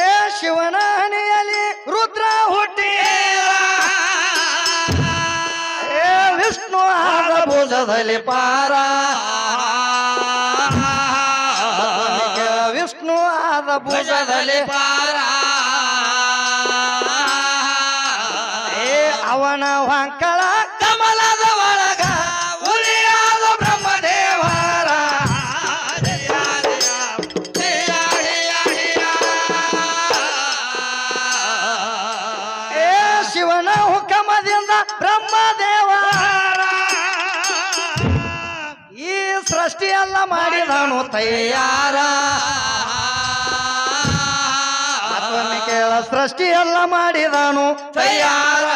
ಏ ಶಿವನ ರುದ್ರ ಹುಟ್ಟಿ. ಏ ವಿಷ್ಣು ಭುಜದಲ್ಲಿ ಪಾರ. ವಿಷ್ಣು ಆದ ಭುಜದಲ್ಲಿ ಪಾರ. ಏ ಅವನ ಹೊಂಕಳ ಮಾಡಿದನು ತಯ್ಯಾರ ಮತ್ತೊಮ್ಮೆ ಸೃಷ್ಟಿ ಎಲ್ಲ ಮಾಡಿದನು ತಯ್ಯಾರ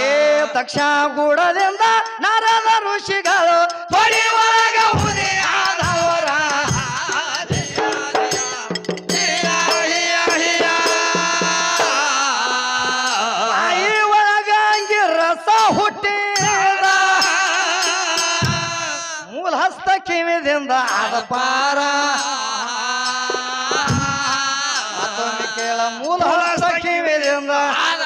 ಏ ತಕ್ಷ ಗುಡದಿಂದ ನರದ ಋಷಿಗಳು ಮೂಲ ಹಸ್ತ ಕಿವಿದಿಂದ ಅದ ಪಾರ. ಮತ್ತೊಮ್ಮೆ ಕೇಳ ಮೂಲ ಹಸ್ತ ಕಿವಿದಿಂದ ಗಂಡಿ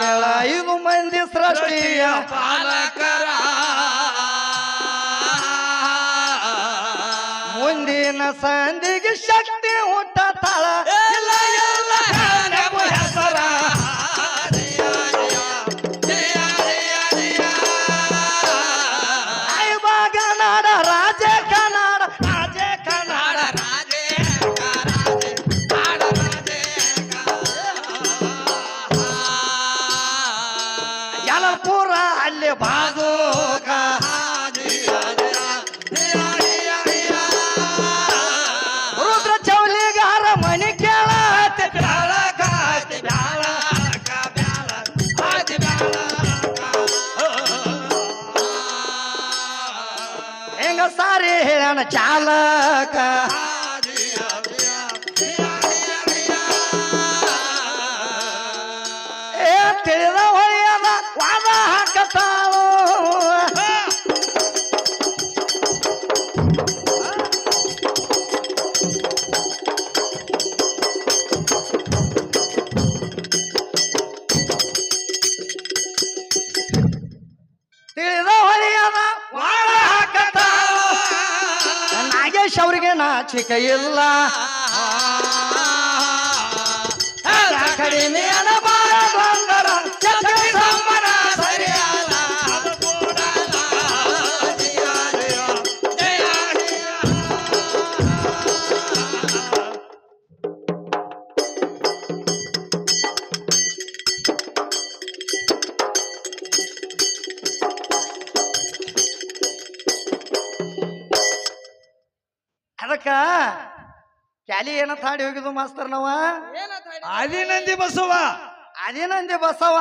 ಕೇಳ ಐದು ಮಂದಿ ಸೃಷ್ಟಿಯ ಪಾಲಕರ. ಮುಂದಿನ ಸಂಧಿಗೆ ಹೇಳಣ ನಾಚಿಕ ಇಲ್ಲ ಕಡಿಮೆ ಅನಬಾರ ಏನಂತ ಹಾಡಿ ಹೋಗಿದ್ವು ಮಾಸ್ತರ್ ನಾವ? ಆದಿನಂದಿ ಬಸವ. ಅದಿನಂದಿ ಬಸವ?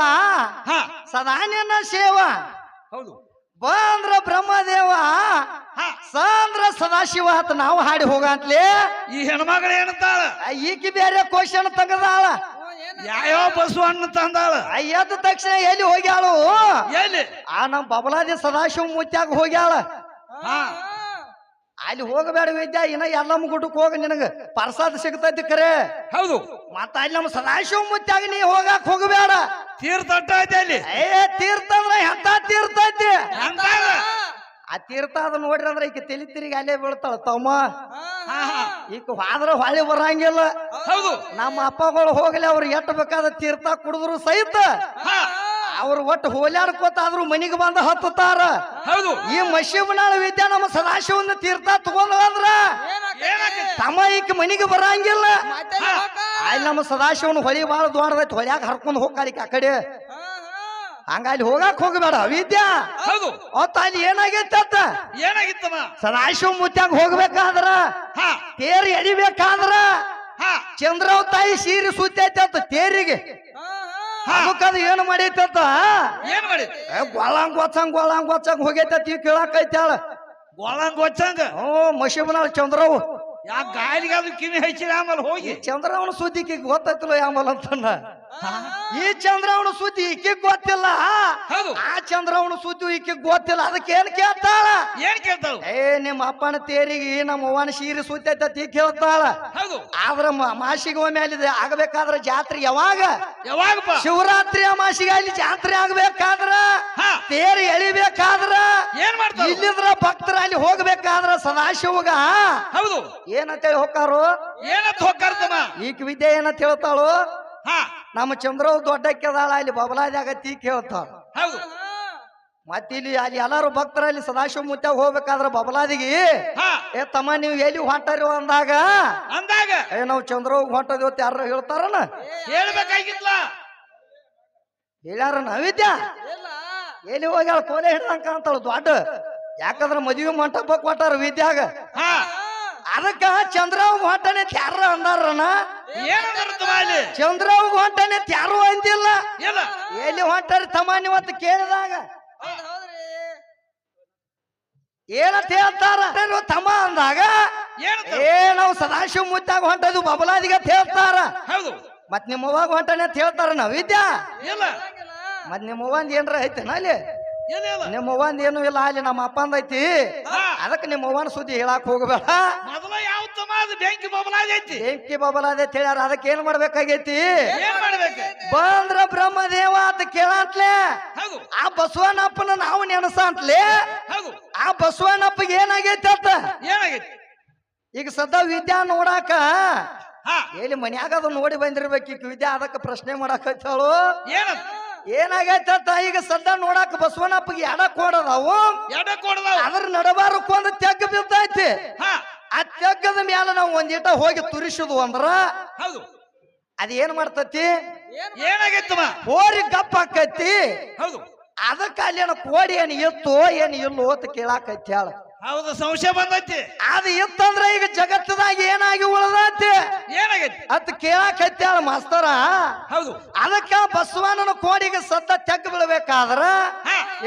ಹ. ಸದಾ ನಿನ್ನ ಸೇವ ಹೌದು. ಬಂದ್ರ ಬ್ರಹ್ಮದೇವ? ಸಾಂದ್ರ ಸದಾಶಿವ ಅಂತ ನಾವು ಹಾಡಿ ಹೋಗಂತ್ಲೆ ಈ ಹೆಣ್ಮಗಳು ಏನಂತಾಳ? ಈಕಿ ಬೇರೆ ಕ್ವಶನ್ ತೆಗದಾಳ. ಯಾವ್ಯಾವ ಬಸವಣ್ಣ ತಂದಾಳ? ಎದ್ದ ತಕ್ಷಣ ಎಲ್ಲಿ ಹೋಗ್ಯಾಳು? ಎಲ್ಲಿ? ಆ ನಮ್ ಬಬಲಾದಿ ಸದಾಶಿವ ಮುತ್ಯಾಗ ಹೋಗ್ಯಾಳ. ಹಾ. ಅಲ್ಲಿ ಹೋಗಬೇಡ ವೈದ್ಯ ಇನ್ನ ಎಲ್ಲ ಮುಗುಟಕ್ ಹೋಗ ನಿನಗ. ಪ್ರಸಾದ ಸಿಗ್ತೈತಿ ಕರೆ. ಹೌದು. ಮತ್ತ ಅಲ್ಲಿ ನಮ್ಮ ಸದಾಶಿವ ಮುತ್ತಾಗ ನೀ ಹೋಗಾಕ್ ಹೋಗಬೇಡ. ತೀರ್ಥ ಐತೆ ಅಲ್ಲಿ. ಏ ತೀರ್ಥ ಅಂದ್ರೆ ಎಂತ ತೀರ್ಥ ಐತಿ? ಆ ತೀರ್ಥ ಅದ ನೋಡ್ರಿ ಅಂದ್ರೆ ಈಗ ತಲಿ ತಿರುಗಿ ಅಲ್ಲೇ ಬೀಳ್ತಾಳ ತಮ್ಮ. ಹಾ ಹಾ ಈಗ ಹಾದ್ರ ಹೊಳಿ ಬರಂಗಿಲ್ಲ. ಹೌದು. ನಮ್ಮ ಅಪ್ಪಗಳು ಹೋಗ್ಲಿ ಅವ್ರು ಎಟ್ಟ ಬೇಕಾದ ತೀರ್ಥ ಕುಡಿದ್ರು ಸಹಿತ. ಹಾ. ಅವ್ರು ಒಟ್ಟು ಹೋಲ್ಯಾಡ್ಕೋತಾದ್ರು ಮನಿಗೆ ಬಂದ ಹತ್ತುತ್ತಾರ? ಹೌದು. ಈ ಮಶಿಬನಾಳ ವಿದ್ಯಾ ನಮ್ಮ ಸದಾಶಿವನ ತೀರ್ಥ ಏನಾಗೈತಿ ತಮ್ಮ ಈಕ ಮನಿಗೆ ಬರಂಗಿಲ್ಲ. ಅಲ್ಲಿ ನಮ್ಮ ಸದಾಶಿವನ ಹೊಳಿ ಬಾಳ ದೊಡ್ಡದೈತಿ ಹೊಳ್ಯಾಗ ಹರ್ಕೊಂಡು ಹೋಗ್ಕಾಳಿಕ ಆ ಕಡೆ. ಹಂಗ ಅಲ್ಲಿ ಹೋಗಾಕ್ ಹೋಗಬೇಡ ವಿದ್ಯಾ. ಹೌದು. ಅವತ್ತ ಅಲ್ಲಿ ಏನಾಗೈತೆ ಅತ್ತ? ಏನಾಗಿತ್ತಮ್ಮ? ಸದಾಶಿವ ಮುತ್ಯಾಗ ಹೋಗ್ಬೇಕಾದ್ರ? ತೇರ್ ಹಾ. ಚಂದ್ರವ್ ತಾಯಿ ಸೀರೆ ಸುತ್ತೈತೆ ಅಂತ ತೇರಿಗೆ. ಅದಕ್ಕದು ಏನು ಮಾಡೈತಂತ ಏನು ಮಾಡಿ ಗೊಳಂಗ್ ಗೊಚ್ಚಂಗ್ ಗೊಳಂಗ್ ಗೊಚ್ಚಂಗ್ ಹೋಗೈತೆ ಅಂತ ಕೇಳಾಕೈತಾಳ ಗೋಳಂಗ್ ಗೊಚ್ಚಂಗ ಹ್ಞೂ ಮಶಿಬನಾಳ ಚಂದ್ರವ್. ಯಾ ಗಾಳಿಗೆ ಅದು ಕಿವಿ ಹಚ್ಚಿದ ಆಮೇಲೆ ಹೋಗಿ. ಚಂದ್ರವನ ಸುದ್ದಿ ಈಕಿಗ್ ಆಮೇಲೆ ಅಂತಂದ ಈ ಚಂದ್ರವನ ಸುದ್ದಿ ಈಕೆ ಗೊತ್ತಿಲ್ಲ. ಹೌದು. ಆ ಚಂದ್ರವನ ಸುದ್ದಿ ಈಕೆ ಗೊತ್ತಿಲ್ಲ. ಅದಕ್ಕೆ ಏನ್ ಕೇಳ್ತಾಳ? ಏನ್ ಕೇಳ್ತಾಳ? ಏ ನಿಮ್ಮ ಅಪ್ಪನ ತೇರಿಗೆ ನಮ್ಮ ಅವ್ವನ ಸೀರೆ ಸುದ್ದಿ ಐತತಿ ಕೇಳ್ತಾಳ. ಹೌದು. ಆದ್ರ ಮಾಸಿಗೆ ಒಮ್ಮೆ ಅಲ್ಲಿ ಆಗಬೇಕಾದ್ರ ಜಾತ್ರೆ ಯಾವಾಗ? ಯಾವಾಗ ಶಿವರಾತ್ರಿ ಅಮಾಸಿಗೆ ಅಲ್ಲಿ ಜಾತ್ರೆ ಆಗ್ಬೇಕಾದ್ರ? ತೇರು ಎಳಿಬೇಕಾದ್ರ? ಏನ್ ಮಾಡ್ತಾರೆ ಇಲ್ಲಿದ್ರ ಭಕ್ತರ ಅಲ್ಲಿ ಹೋಗ್ಬೇಕಾದ್ರ ಸದಾಶಿವಗ? ಹೌದು. ಏನಂತೇಳಿ ಹೋಗ್ತಾರೋ ಏನಂತ ಹೋಗ್ತಾರ ಈಕ ವಿದ್ಯೆ ಏನಂತ ಹೇಳ್ತಾಳು? ಹಾ. ನಮ್ಮ ಚಂದ್ರವ್ ದೊಡ್ಡಕ್ಕೆದಾಳ ಅಲ್ಲಿ ಬಬಲಾದಾಗ ತೀಕ್ ಹೇಳ್ತಾಳ. ಮತ್ತೆ ಮತ್ತಿಲ್ಲಿ ಅಲ್ಲಿ ಎಲ್ಲಾರು ಭಕ್ತರಲ್ಲಿ ಸದಾಶಿವ ಮುತ್ಯಾಗ ಹೋಗ್ಬೇಕಾದ್ರ ಬಬಲಾದಿಗೆ ಹಾ. ಏ ತಮ್ಮ ನೀವು ಎಲ್ಲಿ ಹೊಂಟಾರಿ ಅಂದಾಗ? ಅಂದಾಗ? ಏ ನಾವು ಚಂದ್ರವ್ ಹೊಂಟದಿವತ್ತು ಯಾರು ಹೇಳ್ತಾರನ? ಹೇಳ್ಬೇಕಾಗಿತ್ಲ. ಹೇಳ್ಯಾರ ವಿದ್ಯಾ ಎಲ್ಲಿ ಹೋಗ್ಯಾಳ? ಕೋಲೆ ಹಿಡ್ದಂಕ ಅಂತಾಳ ದೊಡ್ಡ. ಯಾಕಂದ್ರ ಮದುವೆ ಮಂಟಪ ಕೊಟ್ಟಾರ ವಿದ್ಯಾಗ. ಹಾ. ಅದಕ್ಕ ಚಂದ್ರವ್ ಹೊಂಟಾನೆ ಯಾರ ಅಂದಾರನ? ಅಲ್ಲಿ? ಚಂದ್ರವ್ ಹೊಂಟಾನೆ ಯಾರು ಅಂತಿಲ್ಲ ಇಲ್ಲ. ಎಲ್ಲಿ ಹೊಂಟಾರಿ ತಮ್ಮ ನೀವತ್ತು ಕೇಳಿದಾಗ. ಏನಂತ ಹೇಳ್ತಾರ? ತಮ್ಮ ಅಂದಾಗ ಏನವ್ ಏ ನಾವು ಸದಾಶಿವ ಮುತ್ತಾಗ ಹೊಂಟದು ಬಬಲಾದಿಗ ಅಂತ ಹೇಳ್ತಾರ. ಮತ್ ನಿಮ್ಮವಾಗ ಹೊಂಟಾನೆ ಅಂತ ಹೇಳ್ತಾರ ನಾವ್ ಇದ್ಯಾ ಮತ್ ನಿಮ್ಮವಂದ್ ಏನ್ರ ಐತೆನ ಅಲ್ಲಿ? ಇಲ್ಲ ಇಲ್ಲ. ನಿಮ್ಮ ಅವ್ವಂದ್ ಏನು ಇಲ್ಲ ಅಲ್ಲಿ ನಮ್ಮ ಅಪ್ಪಂದ ಐತಿ. ಅದಕ್ಕೆ ನಿಮ್ಮ ಅವ್ವನ ಸುದ್ದಿ ಹೇಳಕ್ ಹೋಗಬೇಡ. ಅದು ಬೆಂಕಿ ಬಬಲಾಗೈತಿ ಬೆಂಕಿ ಬಬಲಾದೆ ಹೇಳ್ಯಾರ ಅದಕ್ಕೆ ಏನ್ ಮಾಡ್ಬೇಕಾಗೈತಿ? ಏನ್ ಮಾಡ್ಬೇಕು? ಬಂದ್ರ ಬ್ರಹ್ಮದೇವ ಅಂತ ಕೇಳಂತ್ಲೆ ಹೌದು. ಆ ಬಸವನಪ್ಪನ ನಾವು ನೆನಸ ಅಂತಲೇ ಹೌದು. ಆ ಬಸವನಪ್ಪಗೆ ಏನಾಗೈತಿ ಅಂತ ಏನಾಗೈತಿ? ಈಗ ಸದಾ ವಿದ್ಯಾ ನೋಡಾಕ ಹಾ. ಎಲ್ಲಿ ಮನ್ಯಾಗ ಅದು ನೋಡಿ ಬಂದಿರ್ಬೇಕು ಈಗ ವಿದ್ಯಾ ಅದಕ್ಕೆ ಪ್ರಶ್ನೆ ಮಾಡಾಕೈತಾಳು ಏನಂತ ಏನಾಗೈತೆ ಅಂತ ಈಗ ಸದ್ದ ನೋಡಾಕ ಬಸವನಪ್ಪಗೆ ಎಡ ಕೊಡದವು. ಎಡ ಕೊಡದ ಅದ್ರ ನಡಬಾರಕ್ಕೊಂದು ತೆಗ್ಗ ಬಿದ್ದೈತಿ. ಹಾ. ಆ ತಗ್ಗದ ಮೇಲೆ ನಾವು ಒಂದಿಟ ಹೋಗಿ ತುರಿಸುದು ಅಂದ್ರ ಹೌದು. ಅದ ಏನ್ ಮಾಡ್ತತಿ? ಏನಾಗೈತಮ್ಮ? ಹೋರಿ ಗಪ್ಪ ಆಕೈತಿ. ಹೌದು. ಅದಕ್ಕ ಅಲ್ಲಿ ಏನ ಕೋಡಿ ಏನ್ ಇತ್ತು ಏನ್ ಇಲ್ಲೋ ಅಂತ ಕೇಳಾಕೈತಿ ಹೇಳ. ಹೌದು ಸಂಶಯ ಬಂದೈತಿ. ಅದು ಇತ್ತಂದ್ರೆ ಈಗ ಜಗತ್ತದಾಗ ಏನಾಗಿ ಉಳದೈತಿ? ಏನಾಗೈತಿ? ಅತ್ ಕೇಳಾಕೈತಿ ಅಲ್ಲ ಮಾಸ್ತರ. ಹೌದು. ಅದಕ್ಕ ಬಸವಣ್ಣನ ಕೋಡಿಗೆ ಸದ್ದ ತೆಗ್ ಬೀಳ್ಬೇಕಾದ್ರ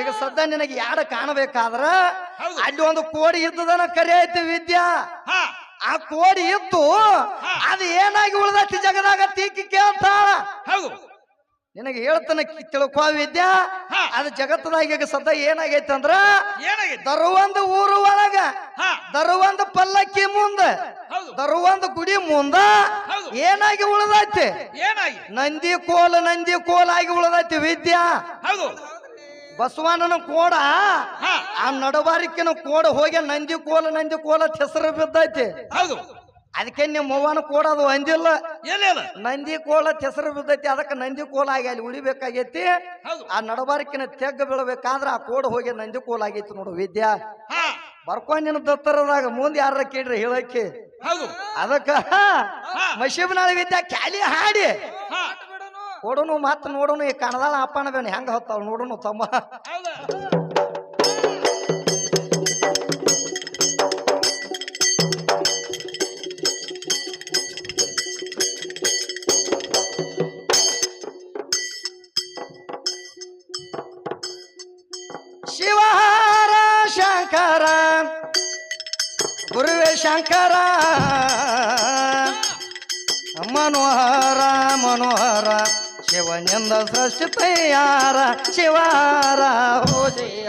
ಈಗ ಸದ್ದ ನಿನಗೆ ಯಾಡ ಕಾಣಬೇಕಾದ್ರ? ಅಲ್ಲಿ ಒಂದು ಕೋಡಿ ಇದ್ದದನ ಕರೆ ಐತಿ ವಿದ್ಯಾ ಆ ಕೋಡಿ ಇತ್ತು ಅದು ಏನಾಗಿ ಉಳದೈತಿ ಜಗದಾಗ? ತೀಕಿ ಕೇಳ್ತಾಳ. ಹೌದು. ನಿನಗೆ ಹೇಳ್ತಾನೆ ತಿಳ್ಕೋ ವಿದ್ಯಾ. ಅದು ಜಗತ್ತದಾಗ ಈಗ ಸದ್ದ ಏನಾಗೈತೆ ಅಂದ್ರ ದರುವಂದ ಊರು ಒಳಗ ದರುವಂದ ಪಲ್ಲಕ್ಕಿ ಮುಂದ ದರುವಂದ ಗುಡಿ ಮುಂದ. ಏನಾಗಿ ಉಳಿದೈತಿ? ನಂದಿ ಕೋಲ ನಂದಿ ಕೋಲ ಆಗಿ ಉಳದೈತಿ ವಿದ್ಯಾ. ಹೌದು. ಬಸವಣ್ಣನ ಕೋಡ ಆ ನಡಬಾರಿಕಿನ ಕೋಡ ಹೋಗಿ ನಂದಿ ಕೋಲ ನಂದಿ ಕೋಲ ಹೆಸರು ಬಿದ್ದೈತಿ. ಹೌದು. ಅದಕ್ಕೆ ನಿಮ್ಮ ಅವ್ವನ ಕೋಡ ಅದು ಅಂದಿಲ್ಲ ಇಲ್ಲ ನಂದಿ ಕೋಳ ಹೆಸರು ಬಿದ್ದೈತಿ ಅದಕ್ಕೆ ನಂದಿ ಕೋಲ ಆಗಿ ಅಲ್ಲಿ ಉಳಿಬೇಕಾಗೈತಿ. ಆ ನಡಬಾರಕಿನ ತೆಗ್ಗ ಬೀಳ್ಬೇಕಾದ್ರ ಆ ಕೋಡ ಹೋಗಿ ನಂದಿ ಕೋಲ ಆಗೈತಿ ನೋಡು ವಿದ್ಯಾ. ಬರ್ಕೊಂಡಿನ ದತ್ತರದಾಗ ಮುಂದೆ ಯಾರ ಕೇಳ್ರಿ ಹೇಳಕ್ಕೆ. ಅದಕ್ಕ ಮಶೀಬ್ನಾಳ ವಿದ್ಯಾ ಕ್ಯಾಲಿ ಹಾಡಿ. ಕೊಡೋನು ಮತ್ತೆ ನೋಡುನು ಈ ಕಣದಾಳ ಅಪ್ಪನ ಬೇನ ಹೆಂಗ ಹೊತ್ತಾವ ನೋಡುನು ತಮ್ಮ. ಶಂಕರ. ಮನೋಹರ ಮನೋಹರ ಶಿವನಿಂದ ಸೃಷ್ಟಿ ತಯಾರ ಶಿವಾರ ಹೋಜೆಯ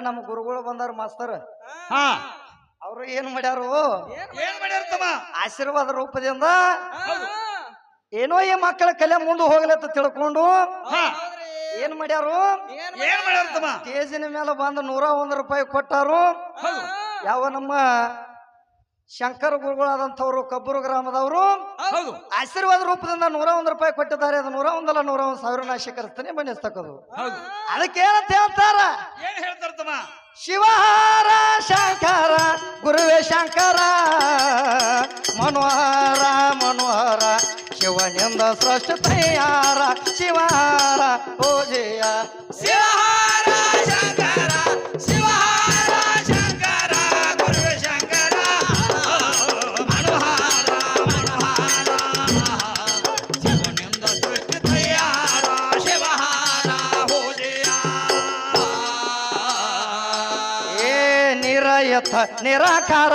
ನಮ್ಮ ಗುರುಗಳು ಬಂದಾರ ಮಾಸ್ತರ್. ಹಾ. ಅವರು ಏನ್ ಮಾಡ್ಯಾರು? ಏನ್ ಮಾಡ್ಯಾರ ತಮ್ಮ? ಆಶೀರ್ವಾದ ರೂಪದಿಂದ ಏನೋ ಈ ಮಕ್ಕಳ ಕಲೆ ಮುಂದೆ ಹೋಗ್ಲಿ ಅಂತ ತಿಳ್ಕೊಂಡು ಹಾ. ಏನ್ ಮಾಡ್ಯಾರು? ಏನ್ ಮಾಡ್ಯಾರ ತಮ್ಮ? ಸ್ಟೇಜಿನ ಮೇಲೆ ಬಂದು ನೂರ ಒಂದು ರೂಪಾಯಿ ಕೊಟ್ಟಾರು. ಯಾವ ನಮ್ಮ ಶಂಕರ ಗುರುಗಳಾದಂಥವ್ರು ಕಬ್ಬೂರು ಗ್ರಾಮದವರು ಹೌದು. ಆಶೀರ್ವಾದ ರೂಪದಿಂದ ನೂರ ಒಂದು ರೂಪಾಯಿ ಕೊಟ್ಟಿದ್ದಾರೆ. ಅದು ನೂರ ಒಂದಲ್ಲ ನೂರ ಒಂದು ಸಾವಿರ ನಾ ಬನ್ನಿಸ್ತಕ್ಕದು ಹೌದು. ಅದಕ್ಕೆ ಏನಂತ ಹೇಳ್ತಾರ? ಏನ್ ಹೇಳ್ತಾರ ತಮ್ಮ ಶಿವಹಾರ ಶಂಕರ ಗುರುವೇ ಶಂಕರ ಮನೋಹರ ಮನೋಹರ ಶಿವನಿಂದ ಸೃಷ್ಟ ತಯಾರ ಶಿವಹಾರ ಪೂಜೆಯ ಶಿವಹಾರ ನಿರಯಥ ನಿರಾಕಾರ.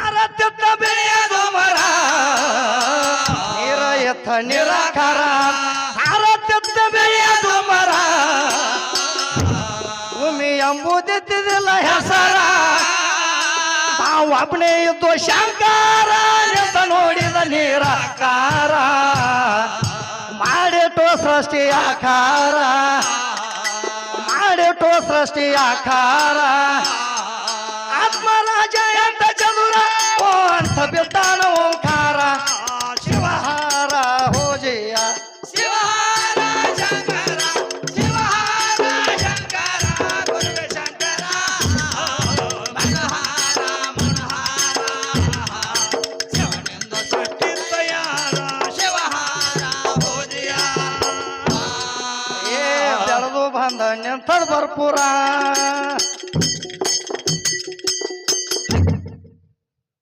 ಆರತ್ಯತ್ತ ಬೆಳೆಯದು ಮರ ನಿರಯಥ ನಿರಾಕಾರ. ಆರತ್ಯತ್ತ ಬೆಳೆಯದು ಮರ ಭೂಮಿ ಎಂಬುದಿದ್ದಿಲ್ಲ ಹೆಸರ. ನಾವು ಒಬ್ಬನೇ ಇದ್ದು ಶಂಕರ ಅಂತ ನೋಡಿದ ನಿರಾಕಾರ. ಮಾಡಿಟ್ಟು ಸೃಷ್ಟಿ ಮಾಡಿಟ್ಟು ಸೃಷ್ಟಿ ಆಕಾರ. ಆತ್ಮರಾಜ ಅಂತ ಚದುರ? ಓ ಅಂತ ಬಿದ್ದಾನ?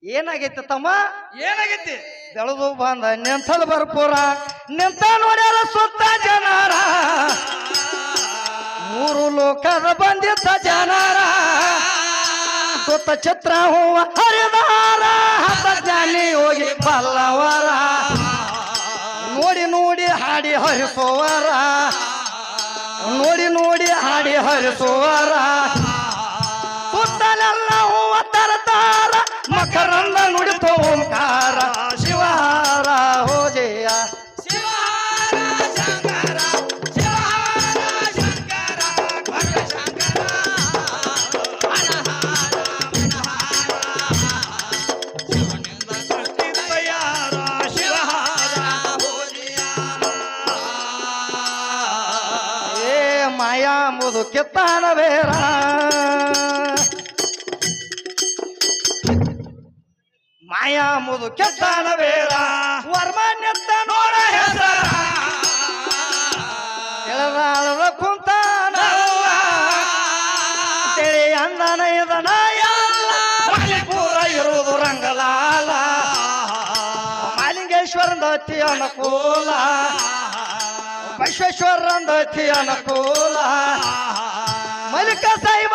ಏನಾಗೈತೆ ಏನಾಗೈತಿ ತಮ್ಮ? ಏನಾಗೈತಿ? ಬೆಳೆದು ಬಂದ ನಿಂತದ ಬರ್ಪುರ. ನಿಂತ ನೋಡ್ಯಾರ ಸುತ್ತ ಜನರ. ಮೂರು ಲೋಕದ ಬಂದಿದ್ದ ಜನರ. ಸುತ್ತ ಚಿತ್ರ ಹೂವ ಹರಿದಾರ. ಹತ ಜಾನಿ ಹೋಗಿ ಬಲ್ಲವರ. ನೋಡಿ ನೋಡಿ ಹಾಡಿ ಹರಿಸುವರ. ನೋಡಿ ನೋಡಿ ಹಾಡಿ ಹರಿಸುವರ. ಸುತ್ತಲೆಲ್ಲ ಹೂವ ತರತಾರ ಮಕರಂದ ನುಡಿತು ಓಂಕಾರ. ಬೇರ ವರ್ಮಾನ್ಯತ್ತ ನೋಡ ಹೆಸರ. ಎಳದಾಳದ ಕುಂತಾನಲ್ಲ ತಿಳಿ ಅಂದನ ಇದನ ಪೂರ ಇರುವುದು ರಂಗಲಾಲ. ಮಾಲಿಂಗೇಶ್ವರಂದ ಅತಿ ಅನುಕೂಲ. ಬಸವೇಶ್ವರಂದ ಅತಿ ಅನುಕೂಲ. ಮಲಿಕ ಸಾಯಿಬ